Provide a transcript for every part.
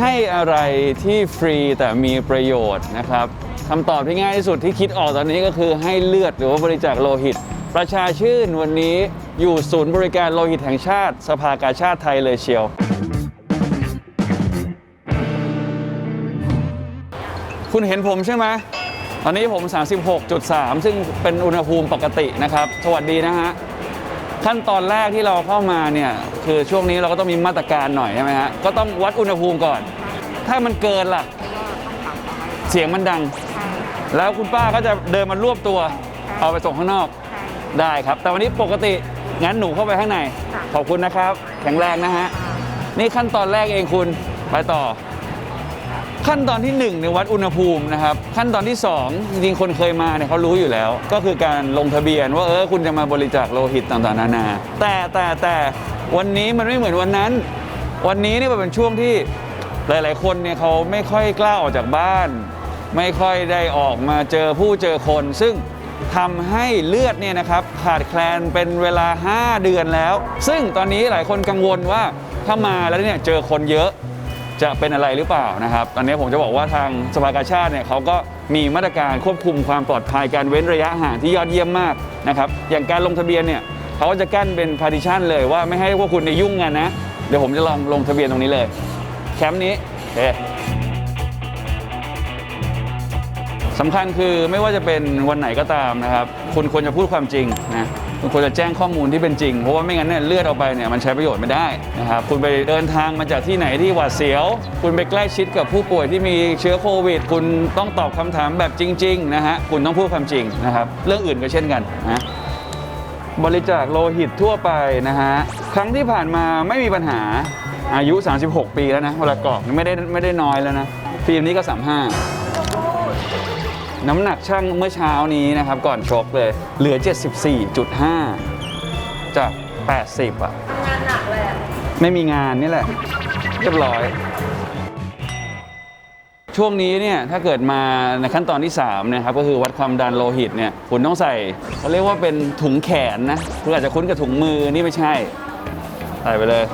ให้อะไรที่ฟรีแต่มีประโยชน์นะครับคำตอบที่ง่ายที่สุดที่คิดออกตอนนี้ก็คือให้เลือดหรือว่าบริจาคโลหิต ประชาชื่นวันนี้อยู่ศูนย์บริการโลหิตแห่งชาติ สภากาชาติไทยเลยเชียว คุณเห็นผมใช่ไหมตอนนี้ผม 36.3 ซึ่งเป็นอุณหภูมิปกตินะครับ สวัสดีนะฮะ ขั้นตอนแรกที่เราเข้ามาเนี่ยคือช่วงนี้เราก็ต้องมีมาตรการหน่อยใช่ไหมฮะก็ต้องวัดอุณหภูมิก่อน ถ้ามันเกินล่ะ เสียงมันดัง แล้วคุณป้าก็จะเดินมารวบตัว เอาไปส่งข้างนอกได้ครับ แต่วันนี้ปกติงั้นหนูเข้าไปข้างในขอบคุณนะครับ แข็งแรงนะฮะนี่ขั้นตอนแรกเองคุณไปต่อ ขั้นตอนที่1ในยวัดอุณหภูมินะครับขั้นตอนที่ 2 จริงๆคนเคยมาเนี่ยเขารู้อยู่แล้ว ก็คือการลงทะเบียนว่าเออคุณจะมาบริจาคโลหิตต่างๆนานา แต่แต่แต่วันนี้มันไม่เหมือนวันนั้น วันนี้นี่มันเป็นช่วงที่หลาย ๆ คนเนี่ยเขาไม่ค่อยกล้าออกจากบ้าน ไม่ค่อยได้ออกมาเจอผู้เจอคน ซึ่งทำให้เลือดเนี่ยนะครับขาดแคลนเป็นเวลา 5 เดือนแล้ว ซึ่งตอนนี้หลายคนกังวลว่าถ้ามาแล้วเนี่ยเจอคนเยอะ จะเป็นอะไรหรือเปล่านะครับตอนนี้ผมจะบอกว่าทางสภากาชาติเนี่ยเขาก็มีมาตรการควบคุมความปลอดภัยการเว้นระยะห่างที่ยอดเยี่ยมมากนะครับอย่างการลงทะเบียนเนี่ยเขาจะกั้นเป็นพาร์ติชันเลยว่าไม่ให้พวกคุณในยยุ่งกันนะ เดี๋ยวผมจะลองลงทะเบียนตรงนี้เลย แคมป์นี้โอเคสำคัญคือไม่ว่าจะเป็นวันไหนก็ตามนะครับ คุณควรจะพูดความจริงนะคุณควรจะแจ้งข้อมูลที่เป็นจริง เพราะว่าไม่งั้นเนี่ยเลือดเอาไปเนี่ยมันใช้ประโยชน์ไม่ได้นะครับคุณไปเดินทางมาจากที่ไหนที่หวาดเสียว คุณไปใกล้ชิดกับผู้ป่วยที่มีเชื้อโควิด คุณต้องตอบคำถามแบบจริงๆนะฮะคุณต้องพูดความจริงนะครับเรื่องอื่นก็เช่นกันนะบริจาคโลหิตทั่วไปนะฮะครั้งที่ผ่านมาไม่มีปัญหาอายุ 36 ปีแล้วนะเวลากรอกไม่ได้ไม่ได้น้อยแล้วนะฟิล์มนี้ก็ 35 น้ำหนักช่างเมื่อเช้านี้นะครับ ก่อนชกเลย เหลือ 74.5 จาก 80อะ งานหนักเลยอะไม่มีงานนี่แหละ เรียบร้อย ช่วงนี้เนี่ยถ้าเกิดมาในขั้นตอนที่3นะครับก็คือวัดความดันโลหิตเนี่ยคุณต้องใส่เขาเรียกว่าเป็นถุงแขนนะคุณอาจจะคุ้นกับถุงมือนี่ไม่ใช่ ใส่ไปเลย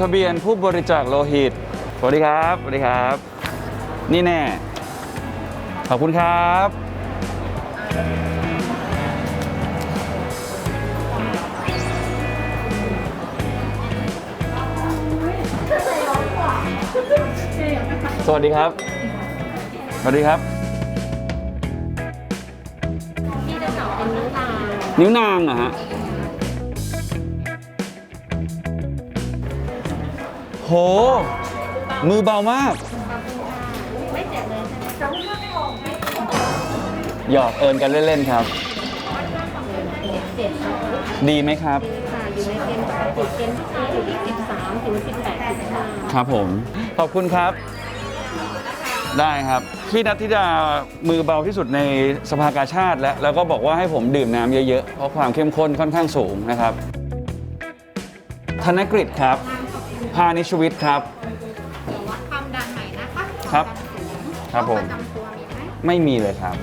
ทะเบียนผู้บริจาคโลหิต สวัสดีครับ สวัสดีครับ นี่แน่ ขอบคุณครับ สวัสดีครับ สวัสดีครับ พี่จะสอบเป็นนิ้วตานิ้วนางเหรอะฮะ โห มือเบามากไม่เจ็บเลยใช่ไหมหยอกเอินกันเล่น ๆ ครับ เจ็บครับดีไหมครับค่ะอยู่ในเกณฑ์ปกติเกณฑ์ที่อยู่ที่13ถึง18.5ครับผม ขอบคุณครับ ได้ครับ พี่นัทธิดามือเบาที่สุดในสภากาชาติแล้ว แล้วก็บอกว่าให้ผมดื่มน้ำเยอะ ๆ เพราะความเข้มข้นค่อนข้างสูงนะครับ ธนกฤษครับ พานิชวิทย์ครับวัดความดันใหม่นะคะครับครับผมประจำตัวมีไหม ไม่มีเลยครับ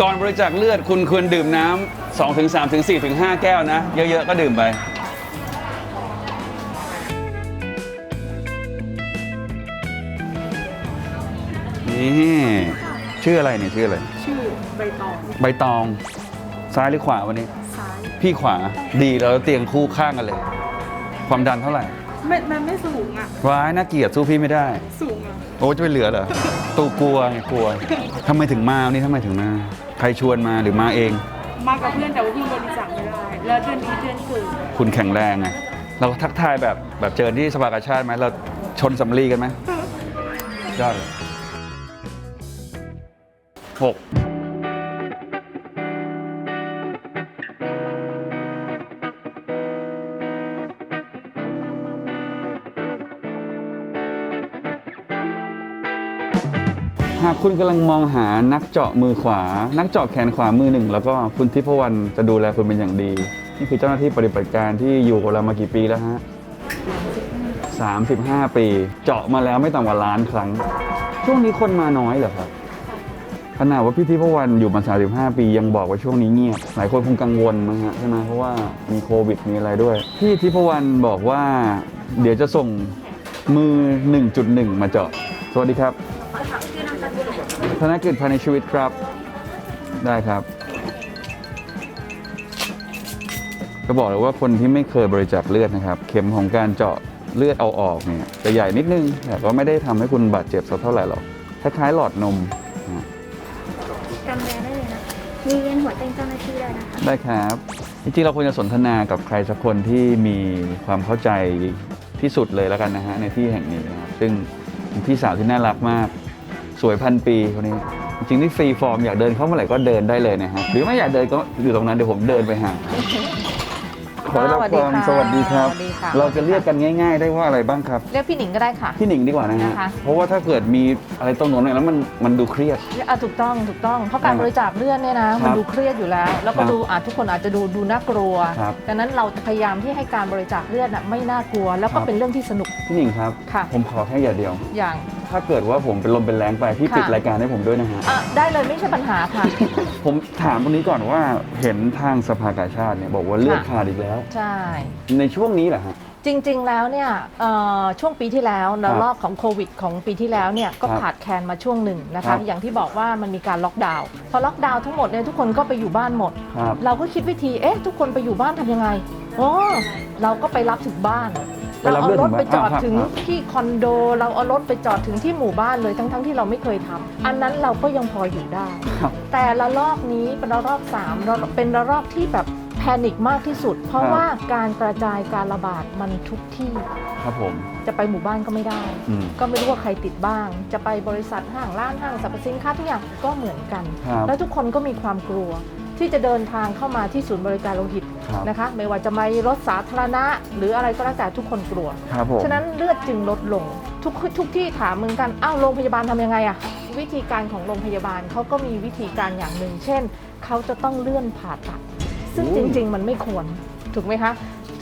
ก่อนบริจาคเลือดคุณควรดื่มน้ำ2ถึง3ถึง4ถึง5แก้วนะ เยอะๆก็ดื่มไป นี่ชื่ออะไรเนี่ยชื่ออะไร ชื่อใบตองใบตอง ซ้ายหรือขวาวันนี้ ซ้ายพี่ขวาดีแล้วเตียงคู่ข้างกันเลย ความดันเท่าไหร่ ไม่มันไม่สูงอะ ว้ายน่าเกลียดสู้พี่ไม่ได้ สูงอะ โอ้จะไปเหลือเหรอตูกลัวไงกลัวทำไมถึงมาวันนี้ทำไมถึงมา ใครชวนมาหรือมาเอง มากับเพื่อนแต่ว่าเพิ่งบริจาคไม่ได้ แล้วเดือนนี้เดือนเกิดคุณแข็งแรงไงเราทักทายแบบแบบเจอที่สภากาชาติไหมเราชนสำลีกันไหมยอดเลย6หากคุณกำลังมองหานักเจาะมือขวา นักเจาะแขนขวามือหนึ่ง แล้วก็คุณทิพวรรณจะดูแลคุณเป็นอย่างดี นี่คือเจ้าหน้าที่ปฏิบัติการที่อยู่กับเรามากี่ปีแล้วฮะ 35 ปี เจาะมาแล้วไม่ต่ำกว่าล้านครั้ง ช่วงนี้คนมาน้อยเหรอครับขนาดว่าพี่ทิพวรรณอยู่มา 35 ปียังบอกว่าช่วงนี้เงียบ หลายคนคงกังวลมั้งฮะใช่ไหมเพราะว่ามีโควิดมีอะไรด้วย พี่ทิพวรรณบอกว่า เดี๋ยวจะส่งมือ 1.1 มาเจาะ สวัสดีครับ ธนกิจภายในชีวิตครับ ได้ครับ ก็บอกเลยว่าคนที่ไม่เคยบริจาคเลือดนะครับ เข็มของการเจาะเลือดเอาออกเนี่ยจะใหญ่นิดนึงแต่ก็ไม่ได้ทำให้คุณบาดเจ็บสักเท่าไหร่หรอกคล้ายๆหลอดนมนะจำแบรนด์ได้เลยนะคะมีเวียนหัวแจ้งเจ้าหน้าที่ได้นะคะได้ครับจริงๆเราควรจะสนทนากับใครสักคนที่มีความเข้าใจที่สุดเลยแล้วกันนะฮะในที่แห่งนี้นะครับซึ่งเป็นพี่สาวที่น่ารักมาก สวยพันปีคนนี้ จริงๆที่ฟรีฟอร์มอยากเดินเข้าเมื่อไหร่ก็เดินได้เลยนะฮะหรือไม่อยากเดินก็อยู่ตรงนั้นเดี๋ยวผมเดินไปหาขอรับความสสวัวัสสดีดีคค่ะรับ สวัสดีค่ะ เราจะเรียกกันง่าย ๆ ได้ว่าอะไรบ้างครับ เรียกพี่หนิงก็ได้ค่ะ พี่หนิงดีกว่านะฮะนะคะ เพราะว่าถ้าเกิดมีอะไรตรงโน้นเนี่ยแล้วมันมันดูเครียด อะถูกต้องถูกต้องเพราะการครับบริจาคเลือดเนี่ยนะครับมันดูเครียดอยู่แล้ว แล้วก็ครับดูอาจทุกคนอาจจะดูดูน่ากลัว ครับดังนั้นเราจะพยายามที่ให้การบริจาคเลือดน่ะไม่น่ากลัว แล้วครัก็บเป็นเรื่องที่สนุก พี่หนิงครับ ค่ะ ผมขอแค่อย่างเดียว อย่างถ้าเกิดว่าผมเป็นลมเป็นแรงไปพี่ค่ะ ปิดรายการให้ผมด้วยนะฮะ อะได้เลยไม่ใช่ปัญหาค่ะ ผมถามตรงนี้ก่อนว่าเห็นทางสภากาชาติเนี่ยบอกว่าเลือดค่ะ ขาดอีกแล้ว ใช่ ในช่วงนี้เหรอฮะ จริงๆ แล้วเนี่ยเอ่อช่วงปีที่แล้วครัระบลอกของโควิดของปีที่แล้วเนี่ยก็ครับขาดแคลนมาช่วงหนึ่งนะครัคะ บ อย่างที่บอกว่ามันมีการล็อกดาวน์พอล็อกดาวน์ทั้งหมดเนี่ยทุกคนก็ไปอยู่บ้านหมด ครับ เราก็คิดวิธี เอ๊ะ ทุกคนไปอยู่บ้านทำยังไงโอ้เราก็ไปรับถึงบ้านไป เรารับเอาเรื่องรถไปจอดถึงบ้านถึงอ่าครับที่คอนโด เราเอารถไปจอดถึงที่หมู่บ้านเลยทั้งๆที่เราไม่เคยทำอันนั้นเราก็ยังพออยู่ได้ครับแต่ละลอกนี้เป็นระลอกสามระเป็นระลอกที่แบบแพนิคมากที่สุด เพราะครับว่าการกระจายการระบาดมันทุกที่ครับผมจะไปหมู่บ้านก็ไม่ได้อืมก็ไม่รู้ว่าใครติดบ้าง จะไปบริษัทห้างร้านห้างสรรพสินค้าทุกอย่างก็เหมือนกันครับแล้วทุกคนก็มีความกลัว ที่จะเดินทางเข้ามาที่ศูนย์บริการโลหิตครับนะคะ ไม่ว่าจะไม่รถสาธารณะ หรืออะไรก็แล้วแต่ทุกคนกลัว ครับผม ฉะนั้นเลือดจึงลดลง ทุกทุกที่ถามเหมือนกันอ้าวโรงพยาบาลทำยังไงอะวิธีการของโรงพยาบาลเขาก็มีวิธีการอย่างหนึ่ง เช่นเขาจะต้องเลื่อนผ่าตัด ซึ่งจริง ๆ มันไม่ควรถูกไหมคะ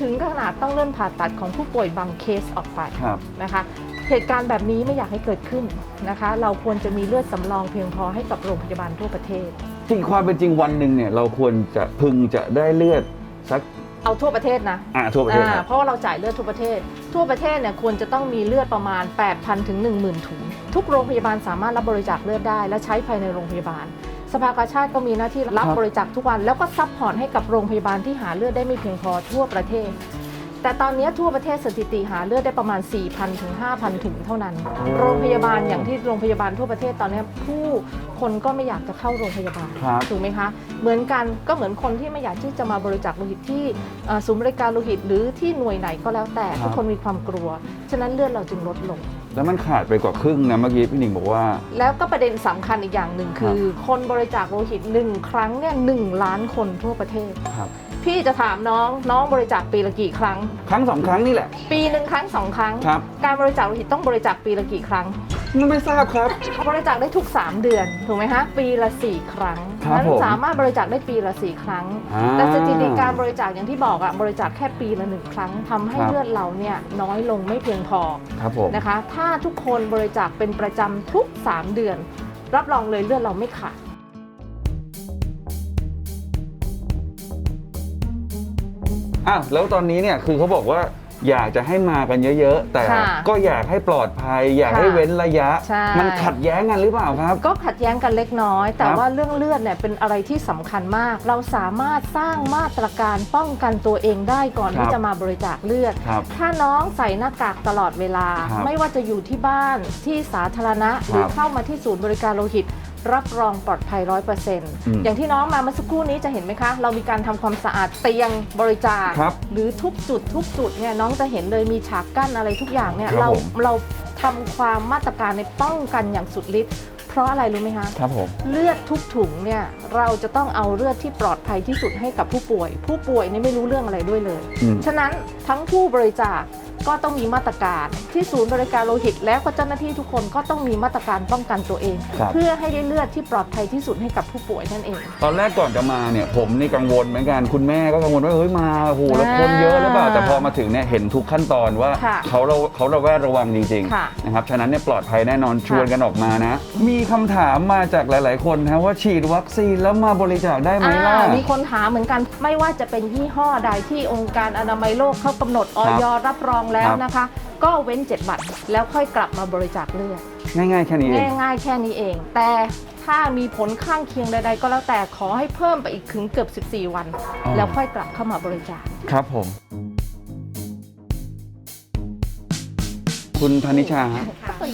ถึงขนาดต้องเลื่อนผ่าตัดของผู้ป่วยบางเคสออกไป ครับ นะคะเหตุการณ์แบบนี้ไม่อยากให้เกิดขึ้นนะคะ เราควรจะมีเลือดสำรองเพียงพอให้กับโรงพยาบาลทั่วประเทศ จริงความเป็นจริงวันหนึ่งเนี่ยเราควรจะพึงจะได้เลือดสักเอาทั่วประเทศนะอ่าทั่วประเทศอ่าครับ เพราะว่าเราจ่ายเลือดทั่วประเทศ ทั่วประเทศเนี่ยควรจะต้องมีเลือดประมาณ 8,000 ถึง 10,000 ถุง ทุกโรงพยาบาลสามารถรับบริจาคเลือดได้ และใช้ภายในโรงพยาบาล สภากาชาติก็มีหน้าที่รับบริจาคทุกวัน แล้วก็ซัพพอร์ตให้กับโรงพยาบาลที่หาเลือดได้ไม่เพียงพอทั่วประเทศ แต่ตอนนี้ทั่วประเทศสถิติหาเลือดได้ประมาณ 4,000ถึง5,000ถุงเท่านั้น โรงพยาบาลอย่างที่โรงพยาบาลทั่วประเทศตอนนี้ผู้คนก็ไม่อยากจะเข้าโรงพยาบาลครับถูกไหมคะ เหมือนกันก็เหมือนคนที่ไม่อยากที่จะมาบริจาคโลหิตที่เอ่อศูนย์บริการโลหิตหรือที่หน่วยไหนก็แล้วแต่ครับ ทุกคนมีความกลัว ฉะนั้นเลือดเราจึงลดลง แล้วมันขาดไปกว่าครึ่งนะเมื่อกี้พี่หนิงบอกว่า แล้วก็ประเด็นสำคัญอีกอย่างหนึ่งคือ คนบริจาคโลหิตหนึ่งครั้งเนี่ยหนึ่งล้านคนทั่วประเทศ ครับ พี่จะถามน้องน้องบริจาคปีละกี่ครั้ง ครั้งสองครั้งนี่แหละ ปีหนึ่งครั้งสองครั้ง ครับ การบริจาคโลหิตต้องบริจาคปีละกี่ครั้งมันไม่ทราบครับบริจาคได้ทุก 3 เดือนถูกไหมฮะปีละ 4 ครั้งครับนั้นผมสามารถบริจาคได้ปีละ 4 ครั้ง อ่าแต่สถิติการบริจาคอย่างที่บอกอะบริจาคแค่ปีละหนึ่งครั้งทำให้ครับ เลือดเราเนี่ยน้อยลงไม่เพียงพอครับผม นะคะ ถ้าทุกคนบริจาคเป็นประจำทุก 3 เดือน รับรองเลยเลือดเราไม่ขาด อ้าวแล้วตอนนี้เนี่ยคือเขาบอกว่าอยากจะให้มากันเยอะๆ แต่ค่ะก็อยากให้ปลอดภัย อยากค่ะให้เว้นระยะ ใช่ มันขัดแย้งกันหรือเปล่าครับ ก็ขัดแย้งกันเล็กน้อย แต่ครับว่าเรื่องเลือดเนี่ยเป็นอะไรที่สำคัญมาก เราสามารถสร้างมาตรการป้องกันตัวเองได้ก่อนครับ ที่จะมาบริจาคเลือด ครับ ถ้าน้องใส่หน้ากากตลอดเวลา ครับไม่ว่าจะอยู่ที่บ้านที่สาธารณะหรือครับเข้ามาที่ศูนย์บริการโลหิต รับรองปลอดภัยร้อยเปอร์เซ็นต์อืมอย่างที่น้องมาเมื่อสักครู่นี้จะเห็นไหมคะ เรามีการทำความสะอาดเตียงบริจาคครับหรือทุกจุดทุกจุดเนี่ยน้องจะเห็นเลยมีฉากกั้นอะไรทุกอย่างเนี่ยครับเราผมเราทำความมาตรการในป้องกันอย่างสุดฤทธิ์เพราะอะไรรู้ไหมคะครับผมเลือดทุกถุงเนี่ยเราจะต้องเอาเลือดที่ปลอดภัยที่สุดให้กับผู้ป่วย ผู้ป่วยนี่ไม่รู้เรื่องอะไรด้วยเลยอืมฉะนั้นทั้งผู้บริจาค ก็ต้องมีมาตรการที่ศูนย์บริการโลหิต แล้วก็เจ้าหน้าที่ทุกคนก็ต้องมีมาตรการป้องกันตัวเอง ครับ เพื่อให้ได้เลือดที่ปลอดภัยที่สุดให้กับผู้ป่วยนั่นเอง ตอนแรกก่อนจะมาเนี่ยผมนี่กังวลเหมือนกันคุณแม่ก็กังวลว่าเฮ้ยมาโอ้โหแล้วคนเยอะหรือเปล่าอ่าแต่พอมาถึงเนี่ยเห็นทุกขั้นตอนว่าค่ะเขาเราเขาระแวดระวังจริงค่ะๆนะครับฉะนั้นเนี่ยปลอดภัยแน่นอนชวนกันออกมานะ มีคำถามมาจากหลายๆคนนะว่าฉีดวัคซีนแล้วมาบริจาคได้ไหมล่ะ อ่ามีคนถามเหมือนกันไม่ว่าจะเป็นยี่ห้อใดที่องค์การอนามัยโลกเขากำหนดออยรับรองแล้วครับนะคะ ก็เว้น 7 วันแล้วค่อยกลับมาบริจาคเลือดง่ายๆแค่นี้เองง่ายๆแค่นี้เอง แต่ถ้ามีผลข้างเคียงใดๆ ก็แล้วแต่ขอให้เพิ่มไปอีกถึงเกือบ 14 วันอ๋อแล้วค่อยกลับเข้ามาบริจาคครับผม คุณธนิชาฮะ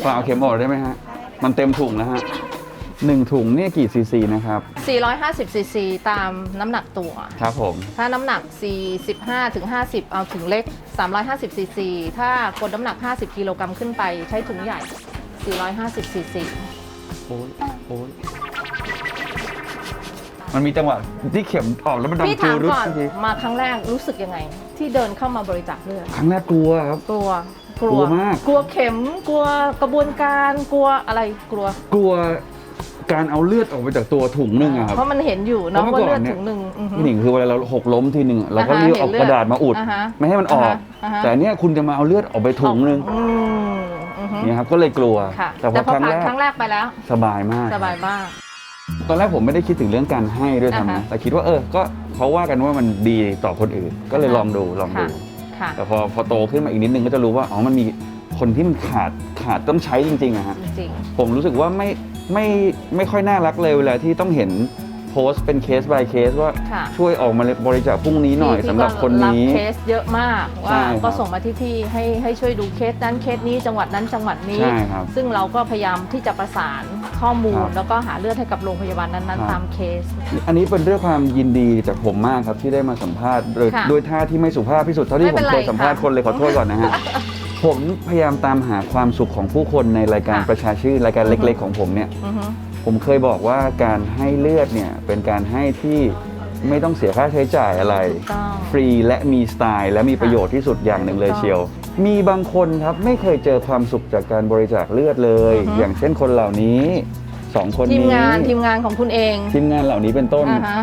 ฝากเอาเข็มออกได้ไหมฮะ มันเต็มถุงแล้วฮะ หนึ่งถุงเนี่ยกี่ซีซีนะครับ450ซีซีตามน้ำหนักตัว ครับผม ถ้าน้ำหนัก 45ถึง50 เอาถุงเล็ก 350ซีซีถ้าคนน้ำหนัก 50 กิโลกรัมขึ้นไปใช้ถุงใหญ่ 450ซีซีโอ้ยโอ้ยมันมีจังหวะที่เข็มออกแล้วมันดังพี่จูถามรุดก่อนทันทีมาครั้งแรกรู้สึกยังไง ที่เดินเข้ามาบริจาคเลือดครั้งแรกกลัวครับ กลัวกลัวมาก กลัวเข็มกลัวกระบวนการกลัวอะไรกลัว กลัว การเอาเลือดออกไปจากตัวถุงนึงอะครับ เพราะมันเห็นอยู่เนาะเพราะว่าเมื่อก่เลืออนดเนี่ย ถุงหนึ่งอือฮึ พี่หนิงคือเวลาเราหกล้มทีหนึ่งอะเราก็อ่าฮะเลือกเอาเห็นเลือดกระดาษมาอุด อ่าฮะไม่ให้มันออก อ่าฮะ แต่เนี่ยคุณจะมาเอาเลือดออกไปถุงนึงอืมอือฮึเนี่ยครับก็เลยกลัว ค่ะแต่พแต่อพอครั้งผ่านแรกครั้งแรกไปแล้ว สบายมาก สบายมาก ตอนแรกผมไม่ได้คิดถึงเรื่องการให้ด้วยอ่าทำฮะนะแต่คิดว่าเออก็เขาว่ากันว่ามันดีต่อคนอื่น ก็เลยอ่าฮะ ลองดูลองดูค่ะค่ะ แต่พอพอโตขึ้นมาอีกนิดนึงก็จะรู้ว่าอ๋อมันมีคนที่มันขาดขาดต้องใช้จริงๆอะฮะจริง ผมรู้สึกว่าไม่ ไม่ไม่ค่อยน่ารักเลยเวลาที่ต้องเห็นโพสต์เป็นเคส by เคสว่าค่ะ ช่วยออกมาบริจาคพรุ่งนี้ๆหน่อยพี่สำหรับคนนี้ก็รับเคสเยอะมากใช่ว่าครับก็ส่งมาที่พี่ให้ให้ช่วยดูเคสนั้นเคสนี้จังหวัดนั้นจังหวัดนี้ ใช่ครับซึ่งเราก็พยายามที่จะประสานข้อมูคลรับแล้วก็หาเลือดให้กับโรงพยาบาลนั้นครับ ๆตามเคส อันนี้เป็นเรื่องความยินดีจากผมมากครับที่ได้มาสัมภาษณ์โดยค่ะโดยท่าที่ไม่สุภาพที่สุดเท่าที่ไม่ผเป็มนไรเคยสัมภาษณ์ค่ะ คนเลยขอโทษก่อนนะฮะ ผมพยายามตามหาความสุขของผู้คนในรายการค่ะ ประชาชื่นรายการอือฮึเล็ก ๆ ของผมเนี่ย อือฮึ ผมเคยบอกว่าการให้เลือดเนี่ยเป็นการให้ที่ไม่ต้องเสียค่าใช้จ่ายอะไร ถูกต้องฟรีและมีสไตล์และมีประโยชน์ที่สุดอย่างหนึ่งเลยถูกต้องเชียว มีบางคนครับไม่เคยเจอความสุขจากการบริจาคเลือดเลย อือฮึ อย่างเช่นคนเหล่านี้สองคนทีมนี้งานทีมงานของคุณเองทีมงานเหล่านี้เป็นต้น อ่าฮะ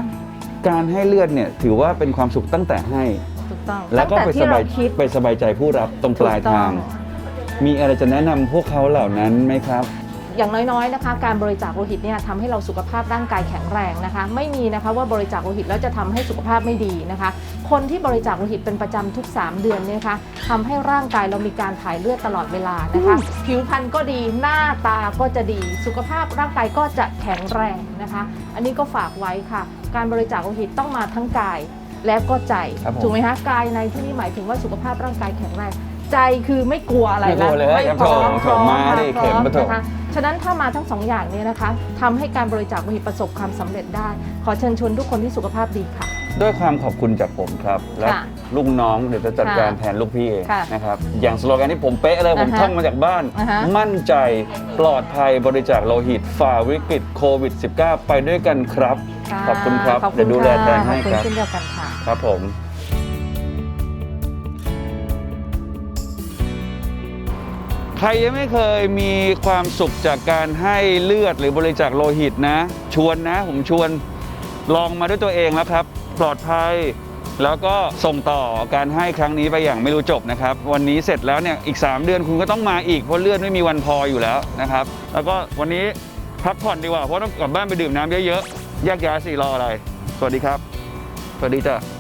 การให้เลือดเนี่ยถือว่าเป็นความสุขตั้งแต่ให้ ถูกต้องแล้วก็ตั้งไปแต่สที่บาเรายคิด ไปสบายใจผู้รับตรงปลายถูกต้ทาง มีอะไรจะแนะนำพวกเขาเหล่านั้นไหมครับ อย่างน้อยๆนะคะการบริจาคโลหิตเนี่ยทำให้เราสุขภาพร่างกายแข็งแรงนะคะ ไม่มีนะคะว่าบริจาคโลหิตแล้วจะทำให้สุขภาพไม่ดีนะคะ คนที่บริจาคโลหิตเป็นประจำทุก 3 เดือนเนี่ยนะคะทำให้ร่างกายเรามีการถ่ายเลือดตลอดเวลานะคะ ผิวพรรณก็ดีหน้าตาก็จะดี สุขภาพร่างกายก็จะแข็งแรงนะคะ อันนี้ก็ฝากไว้ค่ะ การบริจาคโลหิตต้องมาทั้งกาย และก็ใจครับผมถูกไหมคะกายในที่นี่หมายถึงว่าสุขภาพร่างกายแข็งแรงใจคือไม่กลัวอะไรไม่กลัวเลยไม่ครับพร้อมโถพร้อมมาดิพร้อเข็มมาโถนะคะฉะนั้นถ้ามาทั้งสองอย่างนี้นะคะทำให้การบริจาคโลหิตประสบความสำเร็จได้ ขอเชิญชวนทุกคนที่สุขภาพดีค่ะ ด้วยความขอบคุณจากผมครับ และค่ะลูกน้องเดี๋ยวจะจัดการค่ะแทนลูกพี่เองค่ะนะครับ อย่างสโลแกนที่ผมเป๊ะเลย ผมอ่าฮะท่องมาจากบ้าน อ่าฮะ มั่นใจปลอดภัยบริจาคโลหิต ฝ่าวิกฤตโควิด -19 ไปด้วยกันครับะขอบคุณครับขอบคุเดี๋ยวดูแลแทนให้ขอบคุณครับ เช่นเดียวกันค่ะ ครับผม ใครยังไม่เคยมีความสุขจากการให้เลือดหรือบริจาคโลหิตนะ ชวนนะ ผมชวนลองมาด้วยตัวเองแล้วครับ ปลอดภัย แล้วก็ส่งต่อการให้ครั้งนี้ไปอย่างไม่รู้จบนะครับ วันนี้เสร็จแล้วเนี่ยอีก 3 เดือนคุณก็ต้องมาอีกเพราะเลือดไม่มีวันพออยู่แล้วนะครับ แล้วก็วันนี้พักผ่อนดีกว่าเพราะต้องกลับบ้านไปดื่มน้ำเยอะๆแยกย้ายสิรออะไร สวัสดีครับ สวัสดีจ้ะ